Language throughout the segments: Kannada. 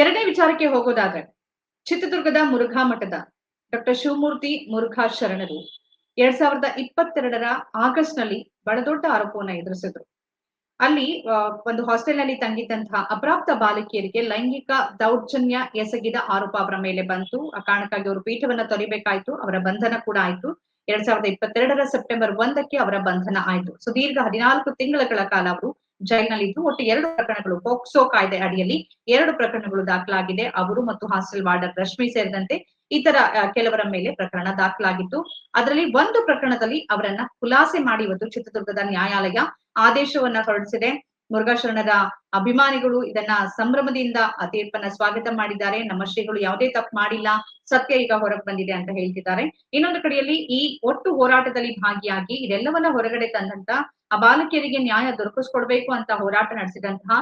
ಎರಡನೇ ವಿಚಾರಕ್ಕೆ ಹೋಗೋದಾದ್ರೆ, ಚಿತ್ರದುರ್ಗದ ಮುರುಘಾ ಮಠದ ಡಾಕ್ಟರ್ ಶಿವಮೂರ್ತಿ ಮುರುಘಾ ಶರಣರು ಎರಡ್ ಸಾವಿರದ ಇಪ್ಪತ್ತೆರಡರ ಆಗಸ್ಟ್ನಲ್ಲಿ ಬಡದೊಡ್ಡ ದೊಡ್ಡ ಆರೋಪವನ್ನ ಎದುರಿಸಿದ್ರು. ಅಲ್ಲಿ ಒಂದು ಹಾಸ್ಟೆಲ್ನಲ್ಲಿ ತಂಗಿದ್ದಂತಹ ಅಪ್ರಾಪ್ತ ಬಾಲಕಿಯರಿಗೆ ಲೈಂಗಿಕ ದೌರ್ಜನ್ಯ ಎಸಗಿದ ಆರೋಪ ಅವರ ಮೇಲೆ ಬಂತು. ಆ ಕಾರಣಕ್ಕಾಗಿ ಅವರು ಪೀಠವನ್ನ ತೊಲಿಬೇಕಾಯ್ತು, ಅವರ ಬಂಧನ ಕೂಡ ಆಯ್ತು. ಎರಡ್ ಸಾವಿರದ ಇಪ್ಪತ್ತೆರಡರ ಸೆಪ್ಟೆಂಬರ್ ಒಂದಕ್ಕೆ ಅವರ ಬಂಧನ ಆಯ್ತು. ಸುದೀರ್ಘ ಹದಿನಾಲ್ಕು ತಿಂಗಳ ಕಾಲ ಅವರು ಜೈಲಿನಲ್ಲಿದ್ದು ಒಟ್ಟು ಎರಡು ಪ್ರಕರಣಗಳು ಪೋಕ್ಸೋ ಕಾಯ್ದೆ ಅಡಿಯಲ್ಲಿ ಎರಡು ಪ್ರಕರಣಗಳು ದಾಖಲಾಗಿದೆ. ಅವರು ಮತ್ತು ಹಾಸ್ಟೆಲ್ ವಾರ್ಡರ್ ರಶ್ಮಿ ಸೇರಿದಂತೆ ಇತರ ಕೆಲವರ ಮೇಲೆ ಪ್ರಕರಣ ದಾಖಲಾಗಿತ್ತು. ಅದರಲ್ಲಿ ಒಂದು ಪ್ರಕರಣದಲ್ಲಿ ಅವರನ್ನ ಖುಲಾಸೆ ಮಾಡಿ ಇವತ್ತು ಚಿತ್ರದುರ್ಗದ ನ್ಯಾಯಾಲಯ ಆದೇಶವನ್ನ ಹೊರಡಿಸಿದೆ. ಮುರುಘಾ ಶರಣರ ಅಭಿಮಾನಿಗಳು ಇದನ್ನ ಸಂಭ್ರಮದಿಂದ ಆ ತೀರ್ಪನ್ನ ಸ್ವಾಗತ ಮಾಡಿದ್ದಾರೆ. ನಮ್ಮ ಶ್ರೀಗಳು ಯಾವುದೇ ತಪ್ಪು ಮಾಡಿಲ್ಲ. ಸತ್ಯ ಈಗ ಹೊರಗೆ ಬಂದಿದೆ ಅಂತ ಹೇಳ್ತಿದ್ದಾರೆ. ಇನ್ನೊಂದು ಕಡೆಯಲ್ಲಿ ಈ ಒಟ್ಟು ಹೋರಾಟದಲ್ಲಿ ಭಾಗಿಯಾಗಿ ಇದೆಲ್ಲವನ್ನ ಹೊರಗಡೆ ತಂದಂತ ಆ ಬಾಲಕಿಯರಿಗೆ ನ್ಯಾಯ ದೊರಕಿಸ್ಕೊಡ್ಬೇಕು ಅಂತ ಹೋರಾಟ ನಡೆಸಿದಂತಹ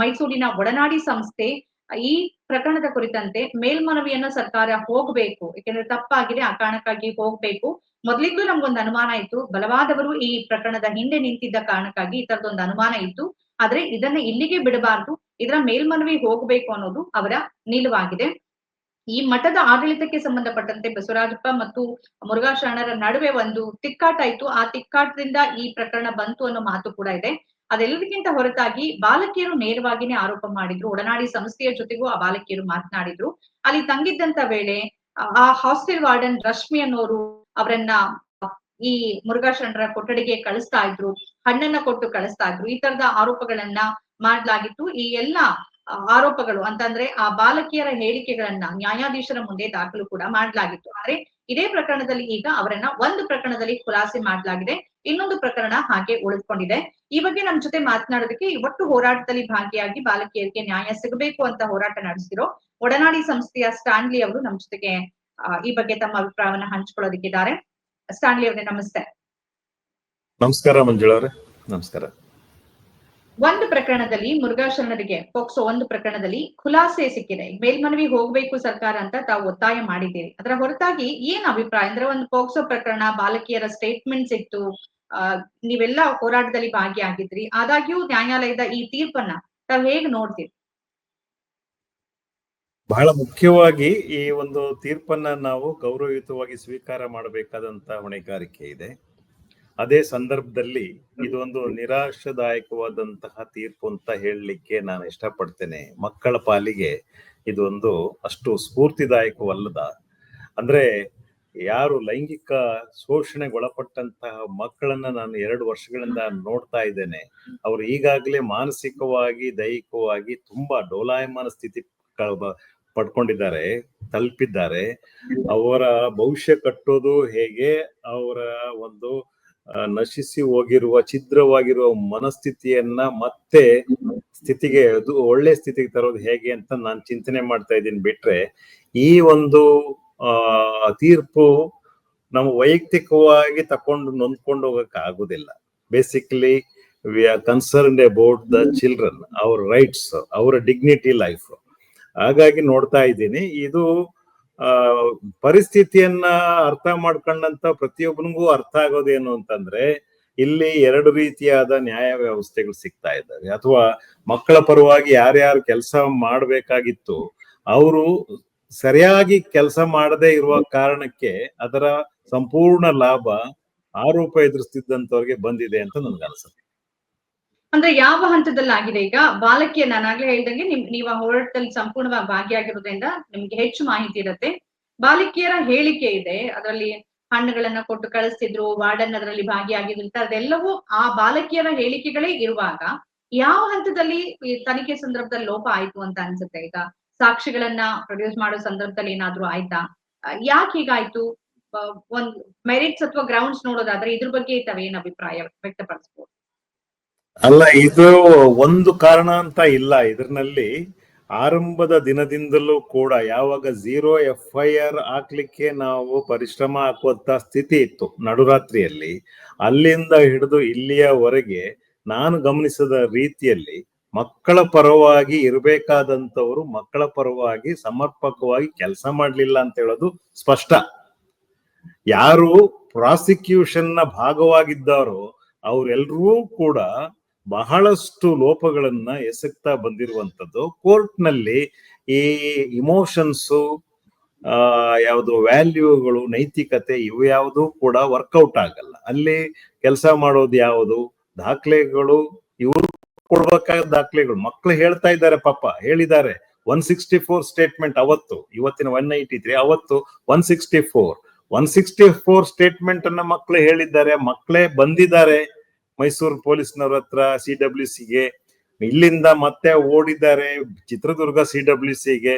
ಮೈಸೂರಿನ ಒಡನಾಡಿ ಸಂಸ್ಥೆ ಈ ಪ್ರಕರಣದ ಕುರಿತಂತೆ ಮೇಲ್ಮನವಿಯನ್ನ ಸರ್ಕಾರ ಹೋಗ್ಬೇಕು. ಯಾಕೆಂದ್ರೆ ತಪ್ಪಾಗಿದೆ ಆ ಕಾರಣಕ್ಕಾಗಿ ಹೋಗ್ಬೇಕು. ಮೊದಲಿಂದೂ ನಮ್ಗೊಂದು ಅನುಮಾನ ಇತ್ತು. ಬಲವಾದವರು ಈ ಪ್ರಕರಣದ ಹಿಂದೆ ನಿಂತಿದ್ದ ಕಾರಣಕ್ಕಾಗಿ ಈ ತರದೊಂದು ಅನುಮಾನ ಇತ್ತು. ಆದ್ರೆ ಇದನ್ನ ಇಲ್ಲಿಗೆ ಬಿಡಬಾರ್ದು, ಇದರ ಮೇಲ್ಮನವಿ ಹೋಗಬೇಕು ಅನ್ನೋದು ಅವರ ನಿಲುವಾಗಿದೆ. ಈ ಮಠದ ಆಡಳಿತಕ್ಕೆ ಸಂಬಂಧಪಟ್ಟಂತೆ ಬಸವರಾಜಪ್ಪ ಮತ್ತು ಮುರುಘಾ ಶರಣರ ನಡುವೆ ಒಂದು ತಿಕ್ಕಾಟ ಇತ್ತು ಆ ತಿಕ್ಕಾಟದಿಂದ ಈ ಪ್ರಕರಣ ಬಂತು ಅನ್ನೋ ಮಾತು ಕೂಡ ಇದೆ. ಅದೆಲ್ಲದಕ್ಕಿಂತ ಹೊರತಾಗಿ ಬಾಲಕಿಯರು ನೇರವಾಗಿನೇ ಆರೋಪ ಮಾಡಿದ್ರು. ಒಡನಾಡಿ ಸಂಸ್ಥೆಯ ಜೊತೆಗೂ ಆ ಬಾಲಕಿಯರು ಮಾತನಾಡಿದ್ರು. ಅಲ್ಲಿ ತಂಗಿದ್ದಂತ ವೇಳೆ ಆ- ಆ ಹಾಸ್ಟೆಲ್ ವಾರ್ಡನ್ ರಶ್ಮಿ ಅನ್ನೋರು ಅವರನ್ನ ಈ ಮುರುಘಾಶರಣರ ಕೊಠಡಿಗೆ ಕಳಿಸ್ತಾ ಇದ್ರು, ಹಣ್ಣನ್ನ ಕೊಟ್ಟು ಕಳಿಸ್ತಾ ಇದ್ರು, ಈ ತರದ ಆರೋಪಗಳನ್ನ ಮಾಡ್ಲಾಗಿತ್ತು. ಈ ಎಲ್ಲಾ ಆರೋಪಗಳು ಅಂತಂದ್ರೆ ಆ ಬಾಲಕಿಯರ ಹೇಳಿಕೆಗಳನ್ನ ನ್ಯಾಯಾಧೀಶರ ಮುಂದೆ ದಾಖಲು ಕೂಡ ಮಾಡ್ಲಾಗಿತ್ತು. ಆದ್ರೆ ಇದೇ ಪ್ರಕರಣದಲ್ಲಿ ಈಗ ಅವರನ್ನ ಒಂದು ಪ್ರಕರಣದಲ್ಲಿ ಖುಲಾಸೆ ಮಾಡಲಾಗಿದೆ, ಇನ್ನೊಂದು ಪ್ರಕರಣ ಹಾಗೆ ಉಳಿದುಕೊಂಡಿದೆ. ಈ ಬಗ್ಗೆ ನಮ್ ಜೊತೆ ಮಾತನಾಡೋದಕ್ಕೆ ಒಟ್ಟು ಹೋರಾಟದಲ್ಲಿ ಭಾಗಿಯಾಗಿ ಬಾಲಕಿಯರಿಗೆ ನ್ಯಾಯ ಸಿಗಬೇಕು ಅಂತ ಹೋರಾಟ ನಡೆಸಿರೋ ಒಡನಾಡಿ ಸಂಸ್ಥೆಯ ಸ್ಟಾನ್ಲಿ ಅವರು ನಮ್ ಜೊತೆಗೆ ಈ ಬಗ್ಗೆ ತಮ್ಮ ಅಭಿಪ್ರಾಯವನ್ನ ಹಂಚ್ಕೊಳ್ಳೋದಕ್ಕಿದ್ದಾರೆ. ಸ್ಟಾನ್ಲಿ ಅವರೇ ನಮಸ್ತೆ. ನಮಸ್ಕಾರ ಮಂಜುಳವ್ರೆ ನಮಸ್ಕಾರ. ಒಂದು ಪ್ರಕರಣದಲ್ಲಿ ಮುರುಘಾ ಶರಣರಿಗೆ ಪೋಕ್ಸೋ ಒಂದು ಪ್ರಕರಣದಲ್ಲಿ ಖುಲಾಸೆ ಸಿಕ್ಕಿದೆ. ಮೇಲ್ಮನವಿ ಹೋಗ್ಬೇಕು ಸರ್ಕಾರ ಅಂತ ತಾವು ಒತ್ತಾಯ ಮಾಡಿದ್ದೀರಿ. ಅದರ ಹೊರತಾಗಿ ಏನ್ ಅಭಿಪ್ರಾಯ? ಅಂದ್ರೆ ಒಂದು ಪೋಕ್ಸೋ ಪ್ರಕರಣ ಬಾಲಕಿಯರ ಸ್ಟೇಟ್ಮೆಂಟ್ ಆ ನೀವೆಲ್ಲ ಹೋರಾಟದಲ್ಲಿ ಭಾಗಿಯಾಗಿದ್ರಿ. ಆದಾಗ್ಯೂ ನ್ಯಾಯಾಲಯದ ಈ ತೀರ್ಪನ್ನ ತಾವ್ ಹೇಗ್ ನೋಡ್ತೀರಿ? ಬಹಳ ಮುಖ್ಯವಾಗಿ ಈ ಒಂದು ತೀರ್ಪನ್ನ ನಾವು ಗೌರವಯುತವಾಗಿ ಸ್ವೀಕಾರ ಮಾಡಬೇಕಾದಂತ ಹೊಣೆಗಾರಿಕೆ ಇದೆ. ಅದೇ ಸಂದರ್ಭದಲ್ಲಿ ಇದೊಂದು ನಿರಾಶದಾಯಕವಾದಂತಹ ತೀರ್ಪು ಅಂತ ಹೇಳಲಿಕ್ಕೆ ನಾನು ಇಷ್ಟಪಡ್ತೇನೆ. ಮಕ್ಕಳ ಪಾಲಿಗೆ ಇದೊಂದು ಅಷ್ಟು ಸ್ಫೂರ್ತಿದಾಯಕವಲ್ಲದ, ಅಂದ್ರೆ ಯಾರು ಲೈಂಗಿಕ ಶೋಷಣೆಗೊಳಪಟ್ಟಂತಹ ಮಕ್ಕಳನ್ನ ನಾನು ಎರಡು ವರ್ಷಗಳಿಂದ ನೋಡ್ತಾ ಇದ್ದೇನೆ. ಅವರು ಈಗಾಗಲೇ ಮಾನಸಿಕವಾಗಿ, ದೈಹಿಕವಾಗಿ ತುಂಬಾ ಡೋಲಾಯಮಾನ ಸ್ಥಿತಿ ಪಡ್ಕೊಂಡಿದ್ದಾರೆ, ತಲುಪಿದ್ದಾರೆ. ಅವರ ಭವಿಷ್ಯ ಕಟ್ಟೋದು ಹೇಗೆ, ಅವರ ಒಂದು ನಶಿಸಿ ಹೋಗಿರುವ, ಛಿದ್ರವಾಗಿರುವ ಮನಸ್ಥಿತಿಯನ್ನ ಮತ್ತೆ ಸ್ಥಿತಿಗೆ, ಅದು ಒಳ್ಳೆ ಸ್ಥಿತಿಗೆ ತರೋದು ಹೇಗೆ ಅಂತ ನಾನು ಚಿಂತನೆ ಮಾಡ್ತಾ ಇದ್ದೀನಿ. ಬಿಟ್ರೆ ಈ ಒಂದು ತೀರ್ಪು ನಮ್ಮ ವೈಯಕ್ತಿಕವಾಗಿ ತಕೊಂಡು ನೊಂದ್ಕೊಂಡು ಹೋಗಕ್ ಆಗುದಿಲ್ಲ. Basically we are concern about the children their rights ಅವರ ಡಿಗ್ನಿಟಿ ಲೈಫ್ ಹಾಗಾಗಿ ನೋಡ್ತಾ ಇದ್ದೀನಿ. ಇದು ಪರಿಸ್ಥಿತಿಯನ್ನ ಅರ್ಥ ಮಾಡ್ಕೊಂಡಂತ ಪ್ರತಿಯೊಬ್ಬನಿಗೂ ಅರ್ಥ ಆಗೋದೇನು ಅಂತಂದ್ರೆ, ಇಲ್ಲಿ ಎರಡು ರೀತಿಯಾದ ನ್ಯಾಯ ವ್ಯವಸ್ಥೆಗಳು ಸಿಗ್ತಾ ಇದ್ದಾವೆ. ಅಥವಾ ಮಕ್ಕಳ ಪರವಾಗಿ ಯಾರ್ಯಾರು ಕೆಲಸ ಮಾಡಬೇಕಾಗಿತ್ತು, ಅವರು ಸರಿಯಾಗಿ ಕೆಲಸ ಮಾಡದೇ ಇರುವ ಕಾರಣಕ್ಕೆ ಅದರ ಸಂಪೂರ್ಣ ಲಾಭ ಆರೋಪ ಎದುರಿಸ್ತಿದ್ದಂತವ್ರಿಗೆ ಬಂದಿದೆ ಅಂತ ನನ್ಗೆ ಅನ್ಸುತ್ತೆ ಅಂದ್ರೆ ಯಾವ ಹಂತದಲ್ಲಿ ಆಗಿದೆ ಈಗ ಬಾಲಕಿಯ ಆಗ್ಲೇ ಹೇಳ್ದಂಗೆ ನಿಮ್ ನೀವು ಹೋರಾಟದಲ್ಲಿ ಸಂಪೂರ್ಣವಾಗಿ ಭಾಗಿಯಾಗಿರೋದ್ರಿಂದ ನಿಮ್ಗೆ ಹೆಚ್ಚು ಮಾಹಿತಿ ಇರುತ್ತೆ. ಬಾಲಕಿಯರ ಹೇಳಿಕೆ ಇದೆ. ಅದರಲ್ಲಿ ಹಣ್ಣುಗಳನ್ನ ಕೊಟ್ಟು ಕಳಿಸ್ತಿದ್ರು, ವಾರ್ಡನ್ ಅದರಲ್ಲಿ ಭಾಗಿಯಾಗಿದ್ರು ಅದೆಲ್ಲವೂ ಆ ಬಾಲಕಿಯರ ಹೇಳಿಕೆಗಳೇ ಇರುವಾಗ ಯಾವ ಹಂತದಲ್ಲಿ ತನಿಖೆ ಸಂದರ್ಭದಲ್ಲಿ ಲೋಪ ಆಯ್ತು ಅಂತ ಅನ್ಸುತ್ತೆ? ಈಗ ಸಾಕ್ಷಿಗಳನ್ನ ಪ್ರೊಡ್ಯೂಸ್ ಮಾಡೋ ಸಂದರ್ಭದಲ್ಲಿ ಏನಾದ್ರೂ ಆಯ್ತಾ? ಯಾಕೆ ಹೀಗಾಯ್ತು ಒಂದ್ ಮೆರಿಟ್ಸ್ ಅಥವಾ ಗ್ರೌಂಡ್ಸ್ ನೋಡೋದಾದ್ರೆ ಇದ್ರ ಬಗ್ಗೆ ತಾವೇನ್ ಅಭಿಪ್ರಾಯ ವ್ಯಕ್ತಪಡಿಸ್ಬೋದು? ಅಲ್ಲ, ಇದು ಒಂದು ಕಾರಣ ಅಂತ ಇಲ್ಲ. ಇದರಲ್ಲಿ ಆರಂಭದ ದಿನದಿಂದಲೂ ಕೂಡ ಯಾವಾಗ ಝೀರೋ ಎಫ್ ಐ ಆರ್ ಹಾಕ್ಲಿಕ್ಕೆ ನಾವು ಪರಿಶ್ರಮ ಹಾಕುವಂತ ಸ್ಥಿತಿ ಇತ್ತು ನಡುರಾತ್ರಿಯಲ್ಲಿ. ಅಲ್ಲಿಂದ ಹಿಡಿದು ಇಲ್ಲಿಯವರೆಗೆ ನಾನು ಗಮನಿಸಿದ ರೀತಿಯಲ್ಲಿ ಮಕ್ಕಳ ಪರವಾಗಿ ಇರಬೇಕಾದಂತವರು ಮಕ್ಕಳ ಪರವಾಗಿ ಸಮರ್ಪಕವಾಗಿ ಕೆಲಸ ಮಾಡಲಿಲ್ಲ ಅಂತ ಹೇಳೋದು ಸ್ಪಷ್ಟ. ಯಾರು ಪ್ರಾಸಿಕ್ಯೂಷನ್ನ ಭಾಗವಾಗಿದ್ದಾರೋ ಅವರೆಲ್ಲರೂ ಕೂಡ ಬಹಳಷ್ಟು ಲೋಪಗಳನ್ನ ಎಸಗ್ತಾ ಬಂದಿರುವಂತದ್ದು ಕೋರ್ಟ್ನಲ್ಲಿ ಈ ಇಮೋಷನ್ಸು, ಆ, ಯಾವುದು ವ್ಯಾಲ್ಯೂಗಳು, ನೈತಿಕತೆ ಇವು ಯಾವುದು ಕೂಡ ವರ್ಕೌಟ್ ಆಗಲ್ಲ. ಅಲ್ಲಿ ಕೆಲಸ ಮಾಡೋದು ಯಾವುದು? ದಾಖಲೆಗಳು, ಇವರು ಕೊಡ್ಬೇಕಾದ ದಾಖಲೆಗಳು. ಮಕ್ಕಳು ಹೇಳ್ತಾ ಇದ್ದಾರೆ ಪಾಪ, ಹೇಳಿದ್ದಾರೆ. ಒನ್ ಸಿಕ್ಸ್ಟಿ ಫೋರ್ ಸ್ಟೇಟ್ಮೆಂಟ್ ಅವತ್ತು, ಇವತ್ತಿನ ಒನ್ ಏಯ್ಟಿ ತ್ರೀ, ಅವತ್ತು one sixty four. One sixty four statement ಅನ್ನ ಮಕ್ಕಳು ಹೇಳಿದ್ದಾರೆ ಮಕ್ಕಳೇ ಬಂದಿದ್ದಾರೆ. ಮೈಸೂರು ಪೊಲೀಸ್ನವ್ರ ಹತ್ರ ಸಿ ಡಬ್ಲ್ಯೂ ಸಿಗೆ. ಇಲ್ಲಿಂದ ಮತ್ತೆ ಓಡಿದ್ದಾರೆ ಚಿತ್ರದುರ್ಗ ಸಿ ಡಬ್ಲ್ಯೂ ಸಿಗೆ.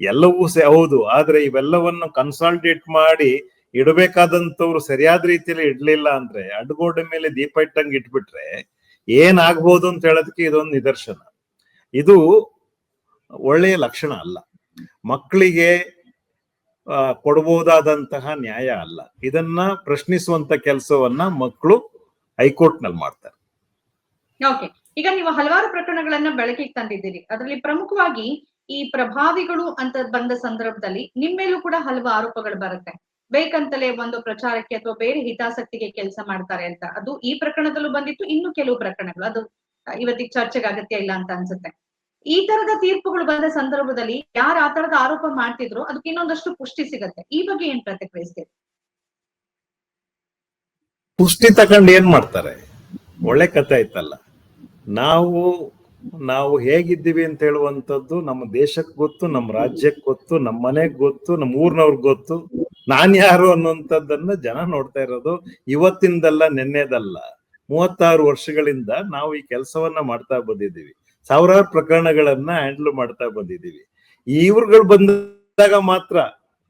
ಎಲ್ಲವೂ ಸೇ, ಹೌದು, ಆದ್ರೆ ಇವೆಲ್ಲವನ್ನು ಕನ್ಸಾಲ್ಟೇಟ್ ಮಾಡಿ ಇಡಬೇಕಾದಂತವ್ರು ಸರಿಯಾದ ರೀತಿಯಲ್ಲಿ ಇಡ್ಲಿಲ್ಲ ಅಂದ್ರೆ ಅಡ್ಗೋಡೆ ಮೇಲೆ ದೀಪ ಇಟ್ಟಂಗೆ ಇಟ್ಬಿಟ್ರೆ ಏನಾಗ್ಬೋದು ಅಂತ ಹೇಳೋದಕ್ಕೆ ಇದೊಂದು ನಿದರ್ಶನ. ಇದು ಒಳ್ಳೆಯ ಲಕ್ಷಣ ಅಲ್ಲ. ಮಕ್ಕಳಿಗೆ ಕೊಡಬಹುದಾದಂತಹ ನ್ಯಾಯ ಅಲ್ಲ. ಇದನ್ನ ಪ್ರಶ್ನಿಸುವಂತ ಕೆಲಸವನ್ನ ಮಕ್ಕಳು ಹೈಕೋರ್ಟ್ನಲ್ಲಿ ಮಾಡ್ತಾರೆ ಈಗ ನೀವು ಹಲವಾರು ಪ್ರಕರಣಗಳನ್ನ ಬೆಳಕಿಗೆ ತಂದಿದ್ದೀರಿ. ಅದರಲ್ಲಿ ಪ್ರಮುಖವಾಗಿ ಈ ಪ್ರಭಾವಿಗಳು ಅಂತ ಬಂದ ಸಂದರ್ಭದಲ್ಲಿ ನಿಮ್ಮೇಲೂ ಕೂಡ ಹಲವು ಆರೋಪಗಳು ಬರುತ್ತೆ. ಬೇಕಂತಲೇ ಒಂದು ಪ್ರಚಾರಕ್ಕೆ ಅಥವಾ ಬೇರೆ ಹಿತಾಸಕ್ತಿಗೆ ಕೆಲಸ ಮಾಡ್ತಾರೆ ಅಂತ. ಅದು ಈ ಪ್ರಕರಣದಲ್ಲೂ ಬಂದಿತ್ತು, ಇನ್ನು ಕೆಲವು ಪ್ರಕರಣಗಳು. ಅದು ಇವತ್ತಿಗೆ ಚರ್ಚೆಗೆ ಅಗತ್ಯ ಇಲ್ಲ ಅಂತ ಅನ್ಸುತ್ತೆ. ಈ ತರದ ತೀರ್ಪುಗಳು ಬಂದ ಸಂದರ್ಭದಲ್ಲಿ ಯಾರು ಆ ತರದ ಆರೋಪ ಮಾಡ್ತಿದ್ರು, ಅದಕ್ಕೆ ಇನ್ನೊಂದಷ್ಟು ಪುಷ್ಟಿ ಸಿಗತ್ತೆ. ಈ ಬಗ್ಗೆ ಏನ್ ಪ್ರತಿಕ್ರಿಯಿಸ್ತೀರಿ? ಪುಷ್ಟಿ ತಗೊಂಡು ಏನ್ ಮಾಡ್ತಾರೆ? ಒಳ್ಳೆ ಕತೆ ಆಯ್ತಲ್ಲ. ನಾವು ನಾವು ಹೇಗಿದ್ದೀವಿ ಅಂತ ಹೇಳುವಂತದ್ದು ನಮ್ಮ ದೇಶಕ್ಕೆ ಗೊತ್ತು, ನಮ್ಮ ರಾಜ್ಯಕ್ಕೆ ಗೊತ್ತು, ನಮ್ಮ ಮನೆಗ್ ಗೊತ್ತು, ನಮ್ಮ ಊರ್ನವ್ರಿಗೆ ಗೊತ್ತು. ನಾನ್ ಯಾರು ಅನ್ನುವಂಥದ್ದನ್ನ ಜನ ನೋಡ್ತಾ ಇರೋದು. ಇವತ್ತಿಂದಲ್ಲ, ನಿನ್ನೆದಲ್ಲ. ಮೂವತ್ತಾರು ವರ್ಷಗಳಿಂದ ನಾವು ಈ ಕೆಲಸವನ್ನ ಮಾಡ್ತಾ ಬಂದಿದ್ದೀವಿ. ಸಾವಿರಾರು ಪ್ರಕರಣಗಳನ್ನ ಹ್ಯಾಂಡಲ್ ಮಾಡ್ತಾ ಬಂದಿದ್ದೀವಿ. ಇವ್ರುಗಳು ಬಂದಾಗ ಮಾತ್ರ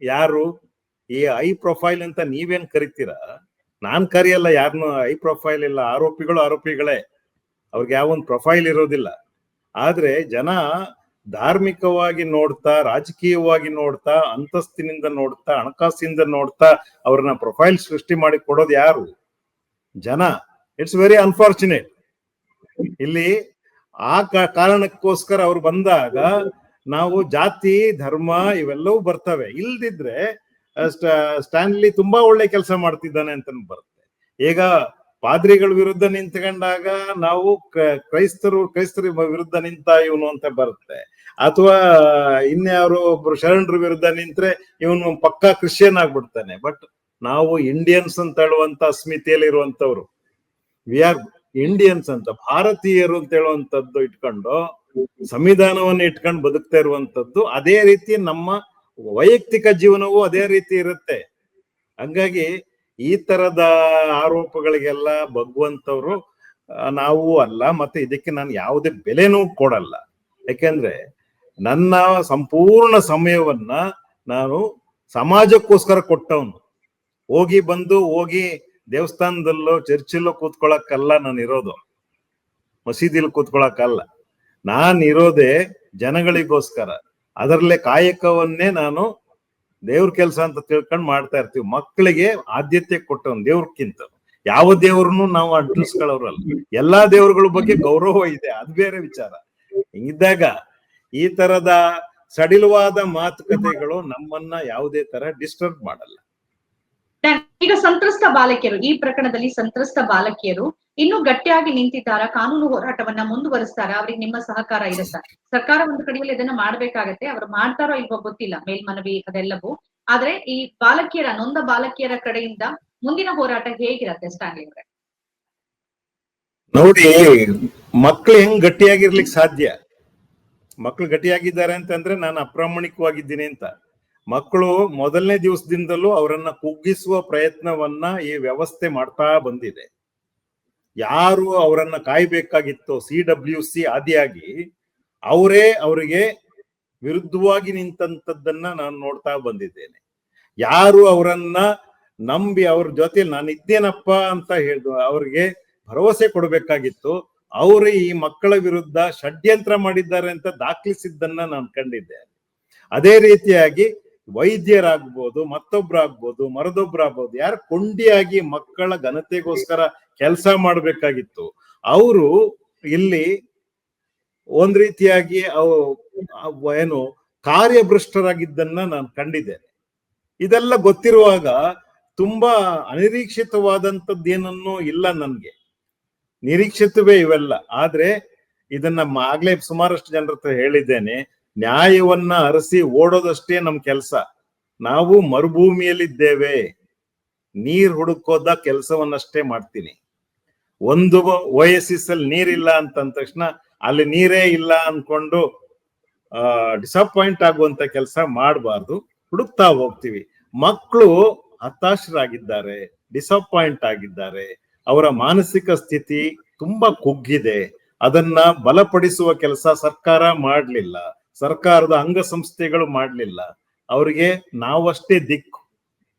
ಯಾರು? ಈ ಐ ಪ್ರೊಫೈಲ್ ಅಂತ ನೀವೇನ್ ಕರಿತೀರಾ? ನಾನ್ ಕರೆಯಲ್ಲ ಯಾರನ್ನು ಐ ಪ್ರೊಫೈಲ್ ಇಲ್ಲ. ಆರೋಪಿಗಳು ಆರೋಪಿಗಳೇ. ಅವ್ರಿಗೆ ಯಾವೊಂದು ಪ್ರೊಫೈಲ್ ಇರೋದಿಲ್ಲ. ಆದ್ರೆ ಜನ ಧಾರ್ಮಿಕವಾಗಿ ನೋಡ್ತಾ, ರಾಜಕೀಯವಾಗಿ ನೋಡ್ತಾ, ಅಂತಸ್ತಿನಿಂದ ನೋಡ್ತಾ ಹಣಕಾಸಿನಿಂದ ನೋಡ್ತಾ ಅವ್ರನ್ನ ಪ್ರೊಫೈಲ್ ಸೃಷ್ಟಿ ಮಾಡಿ ಕೊಡೋದು ಯಾರು? ಜನ. ಇಟ್ಸ್ ವೆರಿ ಅನ್ಫಾರ್ಚುನೇಟ್ ಇಲ್ಲಿ ಆ ಕಾರಣಕ್ಕೋಸ್ಕರ ಅವ್ರು ಬಂದಾಗ ನಾವು ಜಾತಿ, ಧರ್ಮ ಇವೆಲ್ಲವೂ ಬರ್ತವೆ. ಇಲ್ದಿದ್ರೆ ಸ್ಟ್ಯಾನ್ಲಿ ತುಂಬಾ ಒಳ್ಳೆ ಕೆಲಸ ಮಾಡ್ತಿದ್ದಾನೆ ಅಂತ ಬರುತ್ತೆ. ಈಗ ಪಾದ್ರಿಗಳ ವಿರುದ್ಧ ನಿಂತ್ಕೊಂಡಾಗ ನಾವು ಕ್ರ- ಕ್ರೈಸ್ತರು, ಕ್ರೈಸ್ತರ ವಿರುದ್ಧ ನಿಂತ ಇವನು ಅಂತ ಬರುತ್ತೆ. ಅಥವಾ ಇನ್ಯಾರು ಒಬ್ರು ಶರಣರ ವಿರುದ್ಧ ನಿಂತ್ರೆ ಇವನು ಪಕ್ಕಾ ಕ್ರಿಶ್ಚಿಯನ್ ಆಗ್ಬಿಡ್ತಾನೆ. ಬಟ್ ನಾವು ಇಂಡಿಯನ್ಸ್ ಅಂತ ಹೇಳುವಂತ ಅಸ್ಮಿತೆಯಲ್ಲಿ ಇರುವಂತವ್ರು ವಿ ಆರ್ ಇಂಡಿಯನ್ಸ್ ಅಂತ, ಭಾರತೀಯರು ಅಂತ ಹೇಳುವಂತದ್ದು ಇಟ್ಕೊಂಡು, ಸಂವಿಧಾನವನ್ನು ಇಟ್ಕೊಂಡು ಬದುಕ್ತಾ ಇರುವಂತದ್ದು ಅದೇ ರೀತಿ ನಮ್ಮ ವೈಯಕ್ತಿಕ ಜೀವನವೂ ಅದೇ ರೀತಿ ಇರುತ್ತೆ. ಹಂಗಾಗಿ ಈ ತರದ ಆರೋಪಗಳಿಗೆಲ್ಲ ಬಗ್ಗುವಂತವ್ರು ನಾವು ಅಲ್ಲ, ಮತ್ತೆ ಇದಕ್ಕೆ ನಾನು ಯಾವುದೇ ಬೆಲೆನೂ ಕೊಡಲ್ಲ. ಯಾಕೆಂದ್ರೆ ನನ್ನ ಸಂಪೂರ್ಣ ಸಮಯವನ್ನ ನಾನು ಸಮಾಜಕ್ಕೋಸ್ಕರ ಕೊಟ್ಟವನು. ಹೋಗಿ ಬಂದು, ಹೋಗಿ ದೇವಸ್ಥಾನದಲ್ಲೋ, ಚರ್ಚಿಲ್ಲೋ ಕೂತ್ಕೊಳಕ್ಕಲ್ಲ ನಾನು ಇರೋದು ಮಸೀದಿಲಿ ಕೂತ್ಕೊಳಕ್ಕಲ್ಲ. ನಾನು ಇರೋದೇ ಜನಗಳಿಗೋಸ್ಕರ. ಅದರಲ್ಲೇ ಕಾಯಕವನ್ನೇ ನಾನು ದೇವ್ರ ಕೆಲಸ ಅಂತ ತಿಳ್ಕೊಂಡು ಮಾಡ್ತಾ ಇರ್ತೀವಿ. ಮಕ್ಕಳಿಗೆ ಆದ್ಯತೆ ಕೊಟ್ಟವನು ದೇವ್ರಕ್ಕಿಂತ. ಯಾವ ದೇವ್ರನ್ನು ನಾವು ಅಲ್ಲ ಎಲ್ಲಾ ದೇವ್ರಗಳ ಬಗ್ಗೆ ಗೌರವ ಇದೆ. ಅದ್ ಬೇರೆ ವಿಚಾರ. ಹಿಂಗಿದ್ದಾಗ ಈ ತರದ ಸಡಿಲವಾದ ಮಾತುಕತೆಗಳು ನಮ್ಮನ್ನ ಯಾವುದೇ ತರ ಡಿಸ್ಟರ್ಬ್ ಮಾಡಲ್ಲ. ಈಗ ಸಂತ್ರಸ್ತ ಬಾಲಕಿಯರು, ಈ ಪ್ರಕರಣದಲ್ಲಿ ಸಂತ್ರಸ್ತ ಬಾಲಕಿಯರು ಇನ್ನೂ ಗಟ್ಟಿಯಾಗಿ ನಿಂತಿದ್ದಾರಾ? ಕಾನೂನು ಹೋರಾಟವನ್ನ ಮುಂದುವರಿಸ್ತಾರ? ಅವ್ರಿಗೆ ನಿಮ್ಮ ಸಹಕಾರ ಇರುತ್ತಾ? ಸರ್ಕಾರ ಒಂದು ಕಡೆಯಲ್ಲಿ ಇದನ್ನ ಮಾಡ್ಬೇಕಾಗತ್ತೆ. ಅವ್ರು ಮಾಡ್ತಾರೋ ಇಲ್ವೋ ಗೊತ್ತಿಲ್ಲ. ಮೇಲ್ಮನವಿ ಅದೆಲ್ಲವೂ. ಆದ್ರೆ ಈ ಬಾಲಕಿಯರ, ನೊಂದ ಬಾಲಕಿಯರ ಕಡೆಯಿಂದ ಮುಂದಿನ ಹೋರಾಟ ಹೇಗಿರತ್ತೆ ಸ್ಟಾನ್ಲಿ ಅವರೇ? ನೋಡಿ, ಮಕ್ಳು ಹೆಂಗ್ ಗಟ್ಟಿಯಾಗಿರ್ಲಿಕ್ಕೆ ಸಾಧ್ಯ? ಮಕ್ಳು ಗಟ್ಟಿಯಾಗಿದ್ದಾರೆ ಅಂತಂದ್ರೆ ನಾನು ಅಪ್ರಾಮಾಣಿಕವಾಗಿದ್ದೀನಿ ಅಂತ. ಮಕ್ಕಳು ಮೊದಲನೇ ದಿವಸದಿಂದಲೂ ಅವರನ್ನ ಕುಗ್ಗಿಸುವ ಪ್ರಯತ್ನವನ್ನ ಈ ವ್ಯವಸ್ಥೆ ಮಾಡ್ತಾ ಬಂದಿದೆ. ಯಾರು ಅವರನ್ನ ಕಾಯ್ಬೇಕಾಗಿತ್ತು ಸಿ ಡಬ್ಲ್ಯೂ ಸಿ ಆದಿಯಾಗಿ, ಅವರೇ ಅವರಿಗೆ ವಿರುದ್ಧವಾಗಿ ನಿಂತಂತದ್ದನ್ನ ನಾನು ನೋಡ್ತಾ ಬಂದಿದ್ದೇನೆ. ಯಾರು ಅವರನ್ನ ನಂಬಿ ಅವ್ರ ಜೊತೆ ನಾನು ಇದ್ದೇನಪ್ಪ ಅಂತ ಹೇಳಿದ್ರು ಅವ್ರಿಗೆ ಭರವಸೆ ಕೊಡಬೇಕಾಗಿತ್ತು. ಅವರು ಈ ಮಕ್ಕಳ ವಿರುದ್ಧ ಷಡ್ಯಂತ್ರ ಮಾಡಿದ್ದಾರೆ ಅಂತ ದಾಖಲಿಸಿದ್ದನ್ನ ನಾನು ಕಂಡಿದ್ದೆ ಅದೇ ರೀತಿಯಾಗಿ ವೈದ್ಯರಾಗ್ಬೋದು, ಮತ್ತೊಬ್ರಾಗ್ಬೋದು, ಮರದೊಬ್ರಾಗ್ಬೋದು, ಯಾರು ಕೊಂಡಿಯಾಗಿ ಮಕ್ಕಳ ಘನತೆಗೋಸ್ಕರ ಕೆಲಸ ಮಾಡಬೇಕಾಗಿತ್ತು. ಅವರು ಇಲ್ಲಿ ಒಂದ್ ರೀತಿಯಾಗಿ ಅವು ಏನು ಕಾರ್ಯಭ್ರಷ್ಟರಾಗಿದ್ದನ್ನ ನಾನು ಕಂಡಿದ್ದೇನೆ. ಇದೆಲ್ಲ ಗೊತ್ತಿರುವಾಗ ತುಂಬಾ ಅನಿರೀಕ್ಷಿತವಾದಂಥದ್ದೇನನ್ನೂ ಇಲ್ಲ ನನ್ಗೆ. ನಿರೀಕ್ಷಿತವೇ ಇವೆಲ್ಲ. ಆದ್ರೆ ಇದನ್ನ ಆಗ್ಲೇ ಸುಮಾರಷ್ಟು ಜನರ ಹೇಳಿದ್ದೇನೆ. ನ್ಯಾಯವನ್ನ ಅರಸಿ ಓಡೋದಷ್ಟೇ ನಮ್ ಕೆಲಸ. ನಾವು ಮರುಭೂಮಿಯಲ್ಲಿದ್ದೇವೆ. ನೀರ್ ಹುಡುಕೋದ ಕೆಲಸವನ್ನಷ್ಟೇ ಮಾಡ್ತೀನಿ. ಒಂದು ಓಎಸಿಸ್ ಅಲ್ಲಿ ನೀರಿಲ್ಲ ಅಂತಂದ ತಕ್ಷಣ ಅಲ್ಲಿ ನೀರೇ ಇಲ್ಲ ಅನ್ಕೊಂಡು ಡಿಸಪಾಯಿಂಟ್ ಆಗುವಂತ ಕೆಲಸ ಮಾಡಬಾರ್ದು. ಹುಡುಕ್ತಾ ಹೋಗ್ತೀವಿ. ಮಕ್ಕಳು ಹತಾಶರಾಗಿದ್ದಾರೆ ಡಿಸಪಾಯಿಂಟ್ ಆಗಿದ್ದಾರೆ. ಅವರ ಮಾನಸಿಕ ಸ್ಥಿತಿ ತುಂಬಾ ಕುಗ್ಗಿದೆ. ಅದನ್ನ ಬಲಪಡಿಸುವ ಕೆಲಸ ಸರ್ಕಾರ ಮಾಡಲಿಲ್ಲ. ಸರ್ಕಾರದ ಅಂಗಸಂಸ್ಥೆಗಳು ಮಾಡಲಿಲ್ಲ. ಅವರಿಗೆ ನಾವಷ್ಟೇ ದಿಕ್ಕು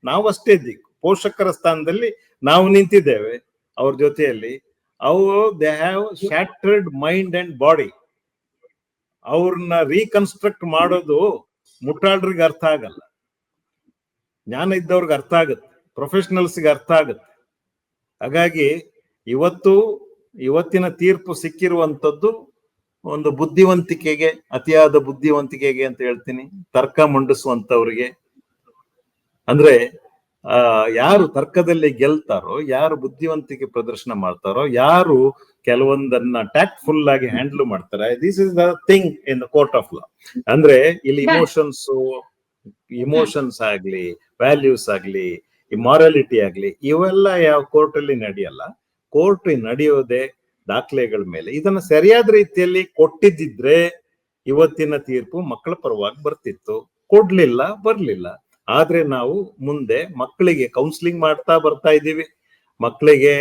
ನಾವಷ್ಟೇ ದಿಕ್ಕು. ಪೋಷಕರ ಸ್ಥಾನದಲ್ಲಿ ನಾವು ನಿಂತಿದ್ದೇವೆ ಅವ್ರ ಜೊತೆಯಲ್ಲಿ. ಅವು, they have shattered mind and body. ಅವ್ರನ್ನ ರೀಕನ್ಸ್ಟ್ರಕ್ಟ್ ಮಾಡೋದು ಮುಟ್ಟಾಳ್ರಿಗೆ ಅರ್ಥ ಆಗಲ್ಲ. ಜ್ಞಾನ ಇದ್ದವ್ರಿಗೆ ಅರ್ಥ ಆಗುತ್ತೆ, ಪ್ರೊಫೆಷನಲ್ಸ್ಗೆ ಅರ್ಥ ಆಗುತ್ತೆ. ಹಾಗಾಗಿ ಇವತ್ತು, ಇವತ್ತಿನ ತೀರ್ಪು ಸಿಕ್ಕಿರುವಂತದ್ದು ಒಂದು ಬುದ್ಧಿವಂತಿಕೆಗೆ ಅತಿಯಾದ ಬುದ್ಧಿವಂತಿಕೆಗೆ ಅಂತ ಹೇಳ್ತೀನಿ. ತರ್ಕ ಮಂಡಿಸುವಂತವ್ರಿಗೆ ಅಂದ್ರೆ ಆ ಯಾರು ತರ್ಕದಲ್ಲಿ ಗೆಲ್ತಾರೋ ಯಾರು ಬುದ್ಧಿವಂತಿಕೆ ಪ್ರದರ್ಶನ ಮಾಡ್ತಾರೋ ಯಾರು ಕೆಲವೊಂದನ್ನ ಟ್ಯಾಕ್ಟ್ಫುಲ್ ಆಗಿ ಹ್ಯಾಂಡಲ್ ಮಾಡ್ತಾರೆ this is the thing in the court of law ಅಂದ್ರೆ ಇಲ್ಲಿ ಇಮೋಷನ್ಸ್ ಇಮೋಷನ್ಸ್ ಆಗ್ಲಿ ವ್ಯಾಲ್ಯೂಸ್ ಆಗ್ಲಿ ಮಾರಾಲಿಟಿ ಆಗ್ಲಿ ಇವೆಲ್ಲ ಯಾವ ಕೋರ್ಟ್ ಅಲ್ಲಿ ನಡೆಯಲ್ಲ. ಕೋರ್ಟ್ ನಡೆಯೋದೇ ದಾಖಲೆಗಳ ಮೇಲೆ. ಇದನ್ನ ಸರಿಯಾದ ರೀತಿಯಲ್ಲಿ ಕೊಟ್ಟಿದ್ದಿದ್ರೆ ಇವತ್ತಿನ ತೀರ್ಪು ಮಕ್ಕಳ ಪರವಾಗಿ ಬರ್ತಿತ್ತು. ಕೊಡ್ಲಿಲ್ಲ, ಬರ್ಲಿಲ್ಲ. ಆದ್ರೆ ನಾವು ಮುಂದೆ ಮಕ್ಕಳಿಗೆ ಕೌನ್ಸಿಲಿಂಗ್ ಮಾಡ್ತಾ ಬರ್ತಾ ಇದ್ದೀವಿ. ಮಕ್ಕಳಿಗೆ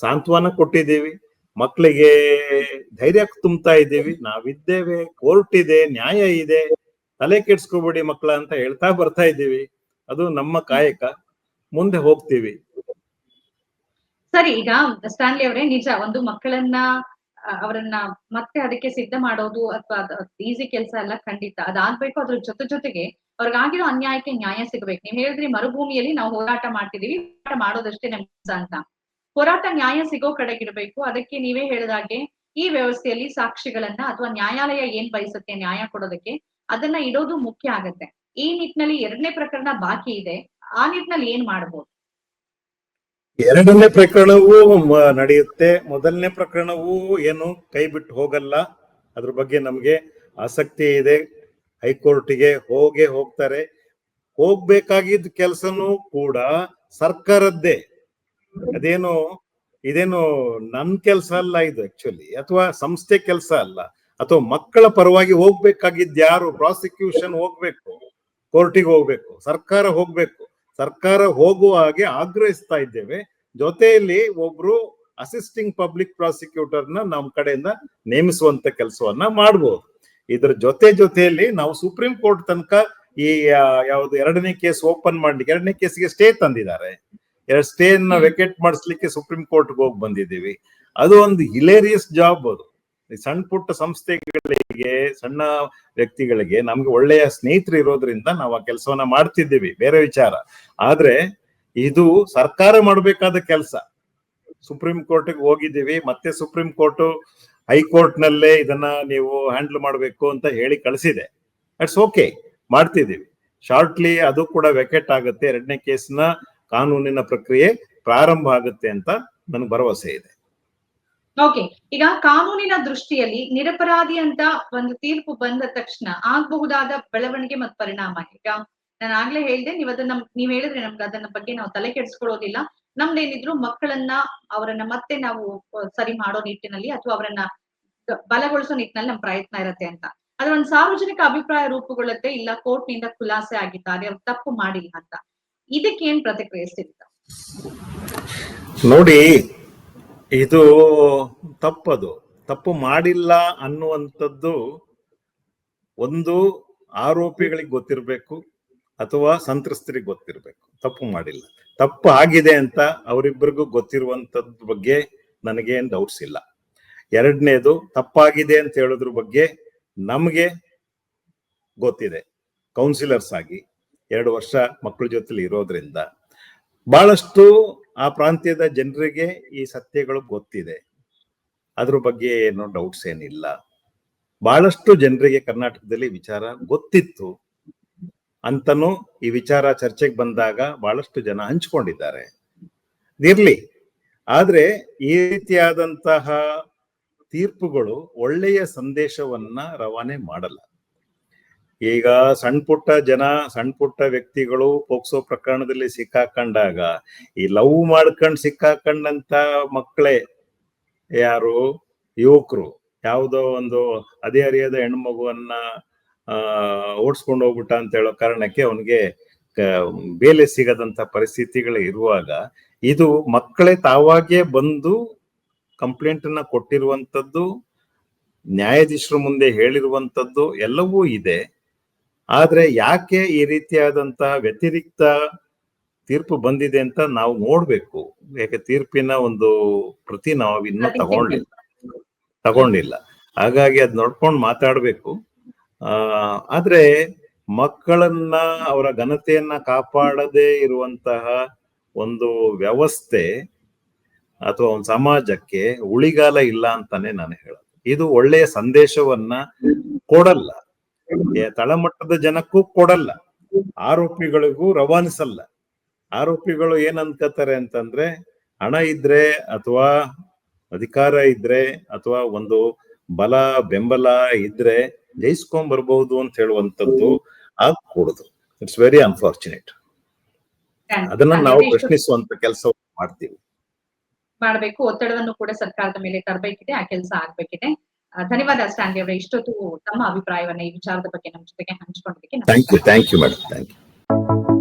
ಸಾಂತ್ವನ ಕೊಟ್ಟಿದ್ದೀವಿ. ಮಕ್ಕಳಿಗೆ ಧೈರ್ಯ ತುಂಬ್ತಾ ಇದ್ದೀವಿ. ನಾವಿದ್ದೇವೆ, ಕೋರ್ಟ್ ಇದೆ, ನ್ಯಾಯ ಇದೆ. ತಲೆ ಕೆಡ್ಸ್ಕೋಬೇಡಿ ಮಕ್ಕಳ ಅಂತ ಹೇಳ್ತಾ ಬರ್ತಾ ಇದ್ದೀವಿ. ಅದು ನಮ್ಮ ಕಾಯಕ. ಮುಂದೆ ಹೋಗ್ತೀವಿ. ಸರಿ, ಈಗ ಸ್ಟಾನ್ಲಿ ಅವರೇ ನಿಜ, ಒಂದು ಮಕ್ಕಳನ್ನ ಅವರನ್ನ ಮತ್ತೆ ಅದಕ್ಕೆ ಸಿದ್ಧ ಮಾಡೋದು ಅಥವಾ ಈಸಿ ಕೆಲಸ ಎಲ್ಲ ಖಂಡಿತ. ಅದಾಗ್ಬೇಕು, ಅದ್ರ ಜೊತೆ ಜೊತೆಗೆ ಅವ್ರಿಗಾಗಿರೋ ಅನ್ಯಾಯಕ್ಕೆ ನ್ಯಾಯ ಸಿಗ್ಬೇಕು. ನೀವ್ ಹೇಳಿದ್ರಿ ಮರುಭೂಮಿಯಲ್ಲಿ ನಾವು ಹೋರಾಟ ಮಾಡ್ತಿದೀವಿ ಹೋರಾಟ ಮಾಡೋದಷ್ಟೇ ನಮ್ಗೆ ಅಂತ. ಹೋರಾಟ ನ್ಯಾಯ ಸಿಗೋ ಕಡೆಗಿರ್ಬೇಕು. ಅದಕ್ಕೆ ನೀವೇ ಹೇಳಿದಾಗೆ ಈ ವ್ಯವಸ್ಥೆಯಲ್ಲಿ ಸಾಕ್ಷಿಗಳನ್ನ ಅಥವಾ ನ್ಯಾಯಾಲಯ ಏನ್ ಬಯಸುತ್ತೆ, ನ್ಯಾಯ ಕೊಡೋದಕ್ಕೆ, ಅದನ್ನ ಇಡೋದು ಮುಖ್ಯ ಆಗತ್ತೆ. ಈ ನಿಟ್ಟಿನಲ್ಲಿ ಎರಡನೇ ಪ್ರಕರಣ ಬಾಕಿ ಇದೆ. ಆ ನಿಟ್ಟಿನಲ್ಲಿ ಏನ್ ಮಾಡ್ಬೋದು? ಎರಡನೇ ಪ್ರಕರಣವೂ ನಡೆಯುತ್ತೆ. ಮೊದಲನೇ ಪ್ರಕರಣವೂ ಏನು ಕೈ ಬಿಟ್ಟು ಹೋಗಲ್ಲ. ಅದ್ರ ಬಗ್ಗೆ ನಮಗೆ ಆಸಕ್ತಿ ಇದೆ. ಹೈಕೋರ್ಟ್ಗೆ ಹೋಗೇ ಹೋಗ್ತಾರೆ. ಹೋಗ್ಬೇಕಾಗಿದ್ದ ಕೆಲಸನೂ ಕೂಡ ಸರ್ಕಾರದ್ದೇ. ಅದೇನು, ಇದೇನು ನನ್ ಕೆಲಸ ಅಲ್ಲ ಇದು ಆಕ್ಚುಲಿ ಅಥವಾ ಸಂಸ್ಥೆ ಕೆಲಸ ಅಲ್ಲ. ಅಥವಾ ಮಕ್ಕಳ ಪರವಾಗಿ ಹೋಗ್ಬೇಕಾಗಿದ್ದ ಯಾರು ಪ್ರಾಸಿಕ್ಯೂಷನ್ ಹೋಗ್ಬೇಕು ಕೋರ್ಟಿಗೆ ಹೋಗ್ಬೇಕು, ಸರ್ಕಾರ ಹೋಗ್ಬೇಕು. ಸರ್ಕಾರ ಹೋಗುವ ಹಾಗೆ ಆಗ್ರಹಿಸ್ತಾ ಇದ್ದೇವೆ. ಜೊತೆಯಲ್ಲಿ ಒಬ್ರು ಅಸಿಸ್ಟಿಂಗ್ ಪಬ್ಲಿಕ್ ಪ್ರಾಸಿಕ್ಯೂಟರ್ನ ನಮ್ಮ ಕಡೆಯಿಂದ ನೇಮಿಸುವಂತ ಕೆಲಸವನ್ನ ಮಾಡಬಹುದು ಇದ್ರ ಜೊತೆ ಜೊತೆಯಲ್ಲಿ ನಾವು ಸುಪ್ರೀಂ ಕೋರ್ಟ್ ತನಕ ಈ ಯಾವುದು ಎರಡನೇ ಕೇಸ್ ಓಪನ್ ಮಾಡ್ಲಿಕ್ಕೆ ಎರಡನೇ ಕೇಸ್ಗೆ ಸ್ಟೇ ತಂದಿದ್ದಾರೆ. ಎರಡು ಸ್ಟೇ ನ ವೆಕೆಟ್ ಮಾಡಿಸ್ಲಿಕ್ಕೆ ಸುಪ್ರೀಂ ಕೋರ್ಟ್ಗೆ ಹೋಗಿ ಬಂದಿದ್ದೀವಿ. ಅದು ಒಂದು ಹಿಲೇರಿಯಸ್ ಜಾಬ್ ಅದು. ಸಣ್ಣ ಪುಟ್ಟ ಸಂಸ್ಥೆಗಳಿಗೆ ಸಣ್ಣ ವ್ಯಕ್ತಿಗಳಿಗೆ, ನಮ್ಗೆ ಒಳ್ಳೆಯ ಸ್ನೇಹಿತರು ಇರೋದ್ರಿಂದ ನಾವು ಆ ಕೆಲಸವನ್ನ ಮಾಡ್ತಿದ್ದೀವಿ. ಬೇರೆ ವಿಚಾರ. ಆದ್ರೆ ಇದು ಸರ್ಕಾರ ಮಾಡಬೇಕಾದ ಕೆಲಸ. ಸುಪ್ರೀಂ ಕೋರ್ಟ್ಗೆ ಹೋಗಿದ್ದೀವಿ, ಮತ್ತೆ ಸುಪ್ರೀಂ ಕೋರ್ಟ್ ಹೈಕೋರ್ಟ್ ನಲ್ಲೇ ಇದನ್ನ ನೀವು ಹ್ಯಾಂಡಲ್ ಮಾಡಬೇಕು ಅಂತ ಹೇಳಿ ಕಳಿಸಿದೆ. ಇಟ್ಸ್ ಓಕೆ ಮಾಡ್ತಿದ್ದೀವಿ. ಶಾರ್ಟ್ಲಿ ಅದು ಕೂಡ ವೆಕೆಟ್ ಆಗುತ್ತೆ. ಎರಡನೇ ಕೇಸ್ನ ಕಾನೂನಿನ ಪ್ರಕ್ರಿಯೆ ಪ್ರಾರಂಭ ಆಗುತ್ತೆ ಅಂತ ನನಗೆ ಭರವಸೆ ಇದೆ. ಓಕೆ ಈಗ ಕಾನೂನಿನ ದೃಷ್ಟಿಯಲ್ಲಿ ನಿರಪರಾಧಿ ಅಂತ ಒಂದು ತೀರ್ಪು ಬಂದ ತಕ್ಷಣ ಆಗಬಹುದಾದ ಬೆಳವಣಿಗೆ ಮತ್ತು ಪರಿಣಾಮ ಈಗ. ನಾನು ಆಗ್ಲೇ ಹೇಳ್ದೆ, ನೀವ್ ಅದನ್ನ, ನೀವ್ ಹೇಳಿದ್ರೆ ನಮ್ಗೆ ಅದನ್ನ ಬಗ್ಗೆ ನಾವು ತಲೆ ಕೆಡಿಸ್ಕೊಳ್ಳೋದಿಲ್ಲ. ನಮ್ದೇನಿದ್ರು ಮಕ್ಕಳನ್ನ ಅವರನ್ನ ಮತ್ತೆ ನಾವು ಸರಿ ಮಾಡೋ ನಿಟ್ಟಿನಲ್ಲಿ ಅಥವಾ ಅವರನ್ನ ಬಲಗೊಳಿಸೋ ನಿಟ್ಟಿನಲ್ಲಿ ನಮ್ ಪ್ರಯತ್ನ ಇರತ್ತೆ ಅಂತ. ಅದ್ರ ಒಂದು ಸಾರ್ವಜನಿಕ ಅಭಿಪ್ರಾಯ ರೂಪುಗೊಳ್ಳುತ್ತೆ, ಇಲ್ಲ ಕೋರ್ಟ್ನಿಂದ ಖುಲಾಸೆ ಆಗಿದ್ದಾರೆ, ಅವ್ರು ತಪ್ಪು ಮಾಡಿಲ್ಲ ಅಂತ. ಇದಕ್ಕೆ ಏನ್ ಪ್ರತಿಕ್ರಿಯಿಸ್ತಿರ್ತ ನೋಡಿ ಇದು ತಪ್ಪದು. ತಪ್ಪು ಮಾಡಿಲ್ಲ ಅನ್ನುವಂಥದ್ದು ಒಂದು ಆರೋಪಿಗಳಿಗೆ ಗೊತ್ತಿರಬೇಕು ಅಥವಾ ಸಂತ್ರಸ್ತರಿಗೆ ಗೊತ್ತಿರಬೇಕು. ತಪ್ಪು ಮಾಡಿಲ್ಲ. ತಪ್ಪು ಆಗಿದೆ ಅಂತ ಅವರಿಬ್ಬರಿಗೂ ಗೊತ್ತಿರುವಂಥದ್ದು ಬಗ್ಗೆ ನನಗೇನು ಡೌಟ್ಸ್ ಇಲ್ಲ. ಎರಡನೇದು, ತಪ್ಪಾಗಿದೆ ಅಂತ ಹೇಳೋದ್ರ ಬಗ್ಗೆ ನಮಗೆ ಗೊತ್ತಿದೆ. ಕೌನ್ಸಿಲರ್ಸ್ ಆಗಿ ಎರಡು ವರ್ಷ ಮಕ್ಕಳ ಜೊತೆಲಿ ಇರೋದ್ರಿಂದ. ಬಹಳಷ್ಟು ಆ ಪ್ರಾಂತ್ಯದ ಜನರಿಗೆ ಈ ಸತ್ಯಗಳು ಗೊತ್ತಿದೆ. ಅದ್ರ ಬಗ್ಗೆ ಏನು ಡೌಟ್ಸ್ ಏನಿಲ್ಲ. ಬಹಳಷ್ಟು ಜನರಿಗೆ ಕರ್ನಾಟಕದಲ್ಲಿ ವಿಚಾರ ಗೊತ್ತಿತ್ತು. ಅಂತನೂ ಈ ವಿಚಾರ ಚರ್ಚೆಗೆ ಬಂದಾಗ ಬಹಳಷ್ಟು ಜನ ಹಂಚ್ಕೊಂಡಿದ್ದಾರೆ. ಇರ್ಲಿ. ಆದ್ರೆ ಈ ರೀತಿಯಾದಂತಹ ತೀರ್ಪುಗಳು ಒಳ್ಳೆಯ ಸಂದೇಶವನ್ನ ರವಾನೆ ಮಾಡಲ್ಲ. ಈಗ ಸಣ್ಣ ಪುಟ್ಟ ಜನ, ಸಣ್ಣ ಪುಟ್ಟ ವ್ಯಕ್ತಿಗಳು ಪೋಕ್ಸೋ ಪ್ರಕರಣದಲ್ಲಿ ಸಿಕ್ಕಾಕೊಂಡಾಗ, ಈ ಲವ್ ಮಾಡ್ಕೊಂಡ್ ಸಿಕ್ಕಾಕೊಂಡಂತ ಮಕ್ಕಳೇ ಯಾರು? ಯುವಕರು. ಯಾವುದೋ ಒಂದು ಅದೇ ಅರಿಯದ ಹೆಣ್ಣು ಮಗುವನ್ನ ಆ, ಓಡಿಸ್ಕೊಂಡು ಹೋಗ್ಬಿಟ್ಟ ಅಂತ ಹೇಳೋ ಕಾರಣಕ್ಕೆ ಅವನಿಗೆ ಬೇಲೆ ಸಿಗದಂತ ಪರಿಸ್ಥಿತಿಗಳು ಇರುವಾಗ, ಇದು ಮಕ್ಕಳೇ ತಾವಾಗೇ ಬಂದು ಕಂಪ್ಲೇಂಟ್ ಅನ್ನ ಕೊಟ್ಟಿರುವಂತದ್ದು, ನ್ಯಾಯಾಧೀಶರ ಮುಂದೆ ಹೇಳಿರುವಂತದ್ದು ಎಲ್ಲವೂ ಇದೆ. ಆದ್ರೆ ಯಾಕೆ ಈ ರೀತಿಯಾದಂತ ವ್ಯತಿರಿಕ್ತ ತೀರ್ಪು ಬಂದಿದೆ ಅಂತ ನಾವು ನೋಡ್ಬೇಕು. ಯಾಕೆ ತೀರ್ಪಿನ ಒಂದು ಪ್ರತಿ ನಾವು ಇನ್ನೂ ತಗೊಂಡಿಲ್ಲ. ತಗೊಂಡಿಲ್ಲ. ಹಾಗಾಗಿ ಅದ್ ನೋಡ್ಕೊಂಡು ಮಾತಾಡ್ಬೇಕು. ಆ ಆದ್ರೆ ಮಕ್ಕಳನ್ನ ಅವರ ಘನತೆಯನ್ನ ಕಾಪಾಡದೇ ಇರುವಂತಹ ಒಂದು ವ್ಯವಸ್ಥೆ ಅಥವಾ ಒಂದು ಸಮಾಜಕ್ಕೆ ಉಳಿಗಾಲ ಇಲ್ಲ ಅಂತಾನೆ ನಾನು ಹೇಳೋದು. ಇದು ಒಳ್ಳೆಯ ಸಂದೇಶವನ್ನ ಕೊಡಲ್ಲ. ತಳಮಟ್ಟದ ಜನಕ್ಕೂ ಕೊಡಲ್ಲ. ಆರೋಪಿಗಳಿಗೂ ರವಾನಿಸಲ್ಲ. ಆರೋಪಿಗಳು ಏನ್ ಅನ್ಕೋತಾರೆ ಅಂತಂದ್ರೆ ಹಣ ಇದ್ರೆ ಅಥವಾ ಅಧಿಕಾರ ಇದ್ರೆ ಅಥವಾ ಒಂದು ಬಲ ಬೆಂಬಲ ಇದ್ರೆ ಜಯಿಸ್ಕೊಂಡ್ ಬರ್ಬಹುದು ಅಂತ ಹೇಳುವಂತದ್ದು ಆಗ್ಕೂಡುದು ಇಟ್ಸ್ ವೆರಿ ಅನ್ಫಾರ್ಚುನೇಟ್ ಅದನ್ನ ನಾವು ಪ್ರಶ್ನಿಸುವಂತ ಕೆಲಸ ಮಾಡ್ತೀವಿ. ಮಾಡಬೇಕು. ಒತ್ತಡವನ್ನು ಕೂಡ ಸರ್ಕಾರದ ಮೇಲೆ ತರಬೇಕಿದೆ. ಆ ಕೆಲಸ ಆಗ್ಬೇಕಿದೆ. ಧನ್ಯವಾದ ಸ್ಟಾನ್ಲಿ ಅವರೇ. ಇಷ್ಟೊತ್ತು ತಮ್ಮ ಅಭಿಪ್ರಾಯವನ್ನ ಈ ವಿಚಾರದ ಬಗ್ಗೆ ನಮ್ಮ ಜೊತೆಗೆ ಹಂಚಿಕೊಂಡಿದ್ದಕ್ಕೆ thank you thank you madam thank you